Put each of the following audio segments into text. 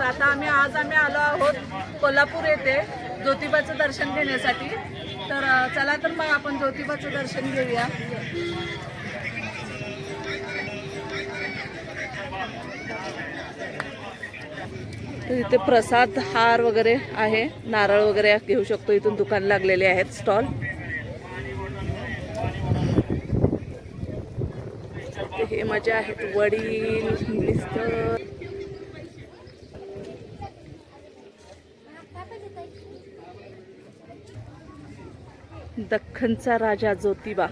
तर आता आम्ही आज आम्ही आलो आहोत कोल्हापूर येथे ज्योतिबाचं दर्शन घेण्यासाठी. तर चला तर मग आपण ज्योतिबाचं दर्शन घेऊया. तर इथे प्रसाद हार वगैरे आहे. नारळ वगैरे घेऊ शकतो. इथून दुकान लागलेले आहेत स्टॉल. हे माझे आहेत. वडील मिस्टर. दख्खनचा राजा ज्योतिबा.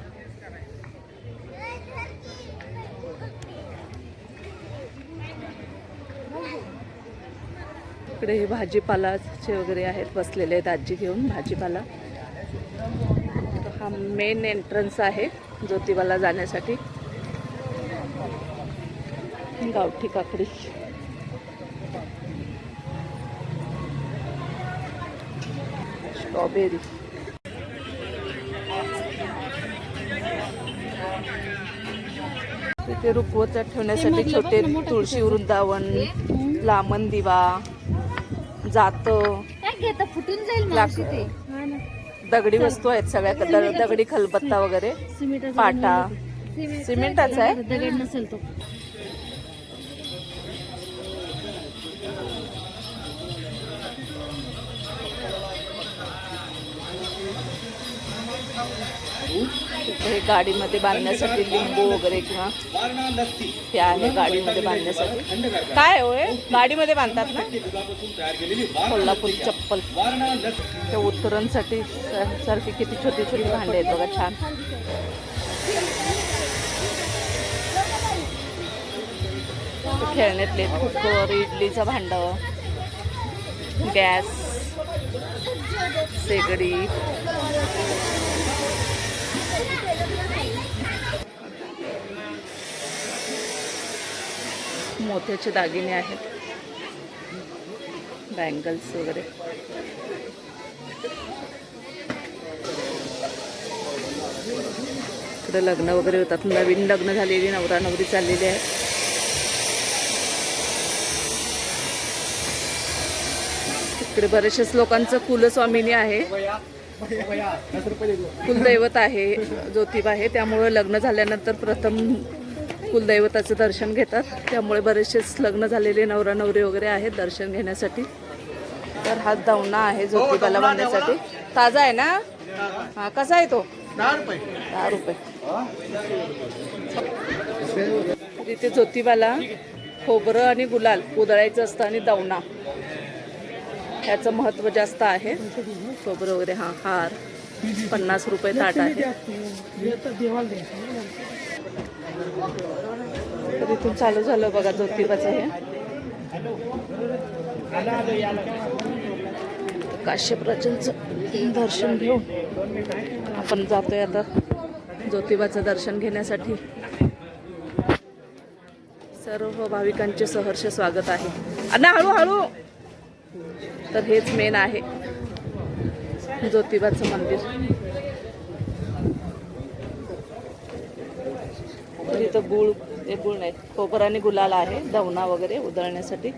इकडे हे भाजीपालाचे वगैरे आहेत बसलेले आहेत आजी घेऊन भाजीपाला. तर हा मेन एंट्रन्स आहे ज्योतिबाला जाण्यासाठी. गावठी काकडी. स्ट्रॉबेरी तिथे रुखवत ठेवण्यासाठी छोटे तुळशी वृंदावन लामण दिवा जात. काय घेता फुटून जाईल ते. दगडी वस्तू आहेत सगळ्या दगडी खलबत्ता वगैरे पाटा. सिमेंटाचा आहे. हे गाडीमध्ये बांधण्यासाठी लिंबू वगैरे किंवा हे आहे गाडीमध्ये बांधण्यासाठी. काय होय गाडीमध्ये बांधतात ना? कोल्हापूर चप्पल. त्या उतरणसाठी सारखी किती छोटी छोटी भांडे आहेत बघा छान. खेळण्यातले कुकर इडलीचं भांडं गॅस शेगडी. मोत्याचे दागिने आहेत. बँगल्स वगैरे. इकडे लग्न वगैरे होतात. नवीन लग्न झालेली नवरा नवरी चाललेली आहे इकडे बरेचसेच लोकांचं कुलस्वामिनी आहे. कुलदैवत आहे ज्योतिबा आहे. त्यामुळं लग्न झाल्यानंतर प्रथम कुलदैवताचं दर्शन घेतात. त्यामुळे बरेचसेच लग्न झालेले नवरा नवरी वगैरे आहेत दर्शन घेण्यासाठी. तर हा दवणा आहे ज्योतिबाला बांधण्यासाठी. ताजा आहे ना? हा कसा आहे तो? दहा रुपये. तिथे ज्योतिबाला खोबरं आणि गुलाल उधळायचं असतं आणि दवणा. ह्याचं महत्त्व जास्त आहे. खोबरं वगैरे हा हार पन्नास रुपये ताट आहे. तर इथून चालू झालं बघा ज्योतिबाचं हे. काश्यपराजांचं दर्शन घेऊन आपण जातोय आता ज्योतिबाचं दर्शन घेण्यासाठी. सर्व भाविकांचे सहर्ष स्वागत आहे. आणि हळूहळू! तर हेच मेन आहे. ज्योतिबाचं मंदिर. इथं गुळ ते गुळ नाही खोबर आणि गुलाल आहे दवना वगैरे उधळण्यासाठी.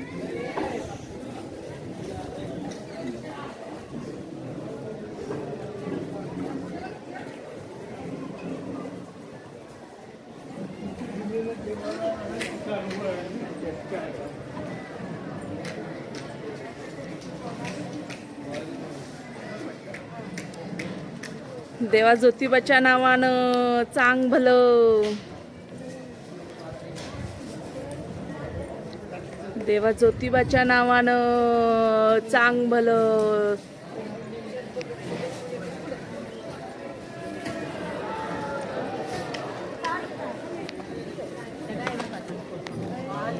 देवा ज्योतिबाच्या नावानं चांग भलं. देवा ज्योतिबाच्या नावानं चांग भलं.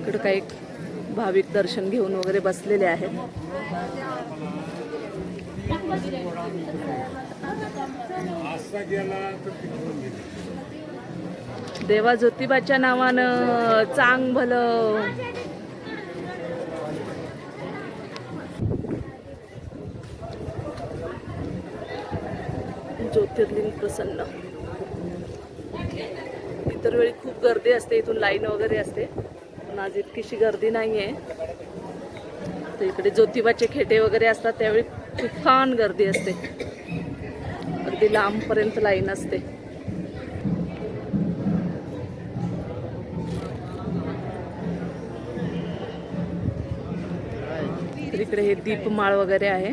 इकडं काही भाविक दर्शन घेऊन वगैरे बसलेले आहेत. देवा ज्योतिबाच्या नावानं चांग भलं. ज्योतिर्लिंग प्रसन्न. इतर वेळी खूप गर्दी असते इथून लाईन वगैरे असते. पण आज इतकीशी गर्दी नाही आहे तर इकडे ज्योतिबाचे खेटे वगैरे असतात त्यावेळी तुफान गर्दी असते. अगदी लांबपर्यंत लाईन असते. तिकडे इकडे हे दीपमाळ वगैरे आहे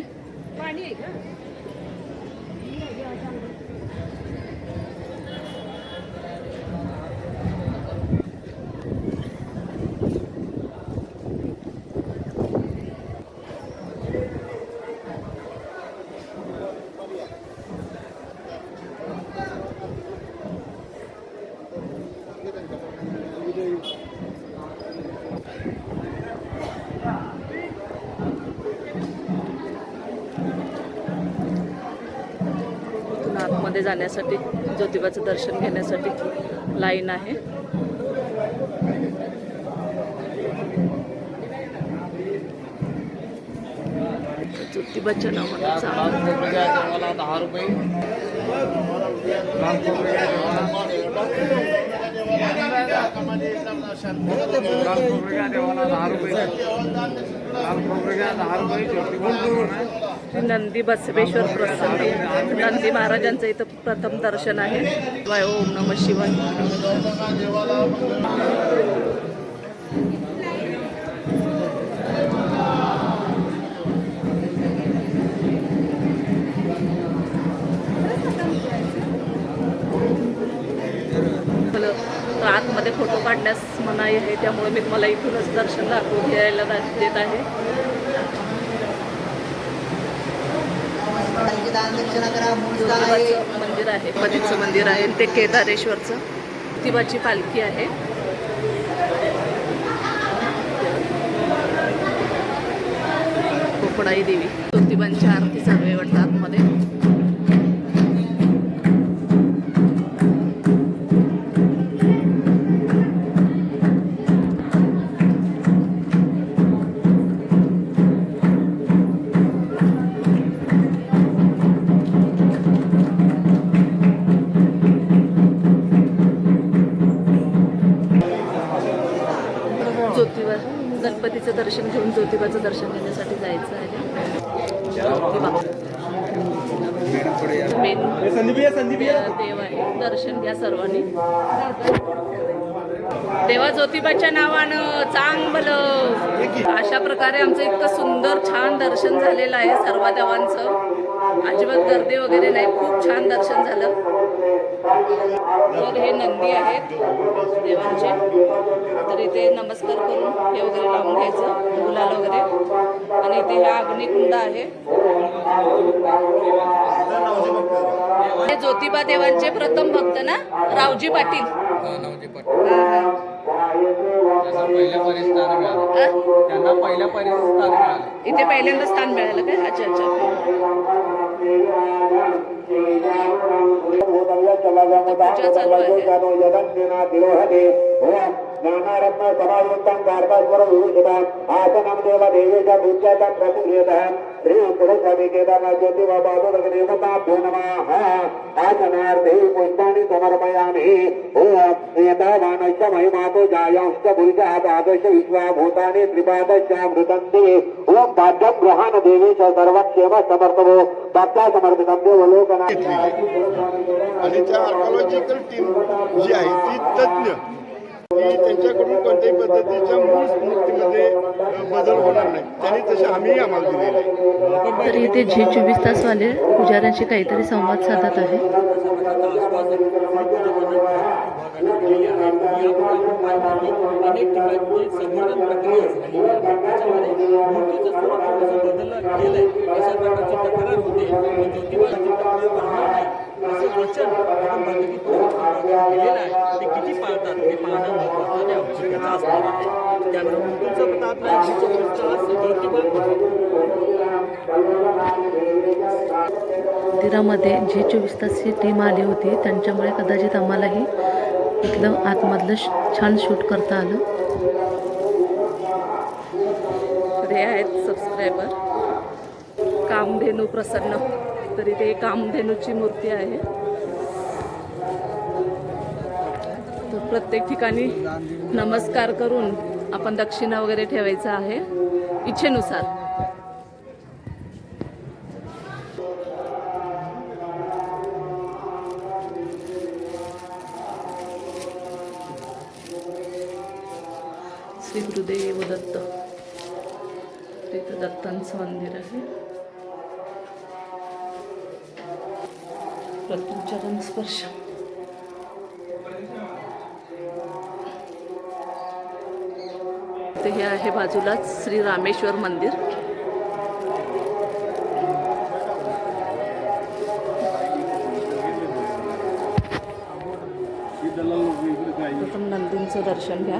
इथून आतमध्ये जाण्यासाठी ज्योतिबाचं दर्शन घेण्यासाठी लाईन आहे. ज्योतिबाच्या नावानं चांगलं दहा रुपये. दहा रुपये. दहा रुपये. श्री नंदी बसवेश्वर प्रसन्न नंदी महाराजांचं इथं प्रथम दर्शन आहे. वाय ओम नम शिवाय. आतमध्ये फोटो काढण्यास मनाई आहे त्यामुळे मी तुम्हाला इथूनच दर्शन दाखवून घ्यायला देत आहे. मंदिर आहे पतीचं मंदिर आहे ते केदारेश्वरचं. दिवाची पालखी आहे. कोकणाई देवी. ज्योतिबांची आरती चालू आहे वाटतात गणपतीचं दर्शन घेऊन ज्योतिबाचं दर्शन घेण्यासाठी जायचं आहे. मेन देव आहे दर्शन घ्या सर्वांनी. देवा ज्योतिबाच्या नावानं चांगलं अशा प्रकारे आमचं इतकं सुंदर छान दर्शन झालेलं आहे सर्व देवांचं अजिबात गर्दी वगैरे नाही खूप छान दर्शन झालं. तर हे नंदी आहेत देवांचे. तर इथे नमस्कार करून हे वगैरे लावून घ्यायचं गुलाल वगैरे. आणि इथे हा अग्निकुंड आहे. हे ज्योतिबा देवांचे प्रथम भक्त ना? रावजी पाटील. इथे पहिल्यांदा स्थान मिळालं काय अच्छा अच्छा. पूजा चालू आहे. ज्ञानारत्न समावृत्तं कार्पास्वर विभूषिताम् आसनं देव. देवेश पूज्यतं प्रपूर्यतः श्री पुरुषामि केदार ज्योतिबाबादोदकदेवताभ्यो नमः आसनार्थे पुष्पाणि समर्पयामि ॐ एतावानश्च महिमातो जायांश्च पुरुषः द्वादश विश्वाभूतानि त्रिपादश्चामृतन्ते ॐ पाद्यं गृहाण देवी च सर्वक्षेम समर्पवो भक्ता समर्पितं देवलोकना आणि त्या आर्कॉलॉजिकल टीम जी आहे ती तज्ज्ञ त्यांच्याकडून कोणत्याही पद्धतीच्या मूळ मूर्तीमध्ये अ, बदल होणार नाही. त्यांनी तसे आम्ही आम्हाला दिलेले तर इथे झी चोवीस तासवाले पुजाऱ्यांशी काहीतरी संवाद साधत आहे अनेक ठिकाणी संवर्धन प्रक्रिया झाली त्याच्यामध्ये मूर्तीचं स्वरूप बदललं गेलंय अशा प्रकारची तक्रार होते. ज्योतिबाची तक्रार नाही. असं वचन आपण केलेलं आहे. ते किती पाळतात हे पाहणं आवश्यकता असणार आहे. त्यामुळे ज्योतिबा मंदिरामध्ये झी चोवीस तासची टीम आली होती त्यांच्यामुळे कदाचित आम्हालाही इथलं आतमधलं श- छान शूट करता आलं. हे आहेत सबस्क्रायबर कामधेनू प्रसन्न. तर इथे कामधेनूची मूर्ती आहे. तर प्रत्येक ठिकाणी नमस्कार करून आपण दक्षिणा वगैरे ठेवायचा आहे. इच्छेनुसार. श्री गुरुदेव दत्त. तिथं दत्तांचं मंदिर आहे. प्रथम चरण स्पर्श. ते हे आहे बाजूलाच श्री रामेश्वर मंदिर. प्रथम नंदींचं दर्शन घ्या.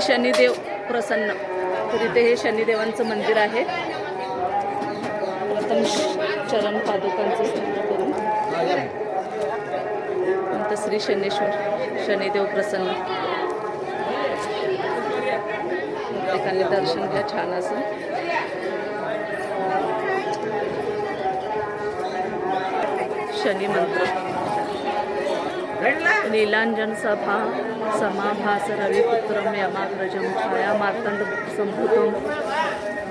श्री शनिदेव प्रसन्न. तर इथे हे शनिदेवांचं मंदिर आहे. प्रथम चरण पादुकांचं स्मरण करून. नंतर श्री शनेश्वर शनिदेव प्रसन्न. प्रत्येकाने दर्शन घ्या छान असं. शनी मंत्र. नीलांजन सभा समाभास रविपुत्रम यमाग्रजम छाया मार्तंड संभूतम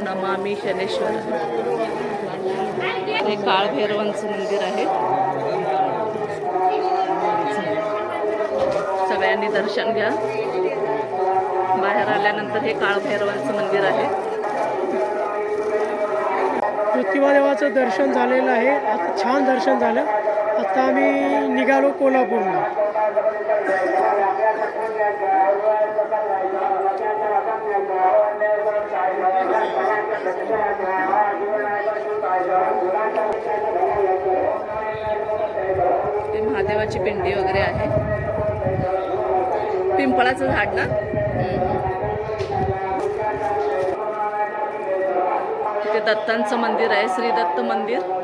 नमामी शनेश्वर। हे काळभैरवांचं मंदिर आहे. सगळ्यांनी दर्शन घ्या. बाहेर आल्यानंतर हे काळभैरवांचं मंदिर आहे. ज्योतिबा देवाचं दर्शन झालेलं आहे. आता छान दर्शन झालं. आता आम्ही निघालो कोल्हापूरला. ते महादेवाची पिंडी वगैरे आहे. पिंपळाचं झाड ना? तिथे दत्तांचं मंदिर आहे श्री दत्त मंदिर.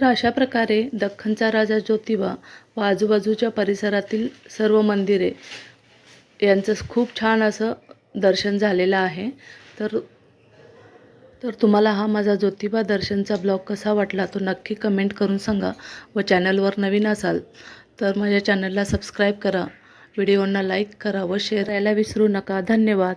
तर अशा प्रकारे दख्खनचा राजा ज्योतिबा व आजूबाजूच्या परिसरातील सर्व मंदिरे यांचं खूप छान असं दर्शन झालेलं आहे. तर तर तुम्हाला हा माझा ज्योतिबा दर्शनचा ब्लॉग कसा वाटला तो नक्की कमेंट करून सांगा व चॅनलवर नवीन असाल तर माझ्या चॅनलला सबस्क्राईब करा. व्हिडिओंना लाईक करा व शेअर करायला विसरू नका. धन्यवाद.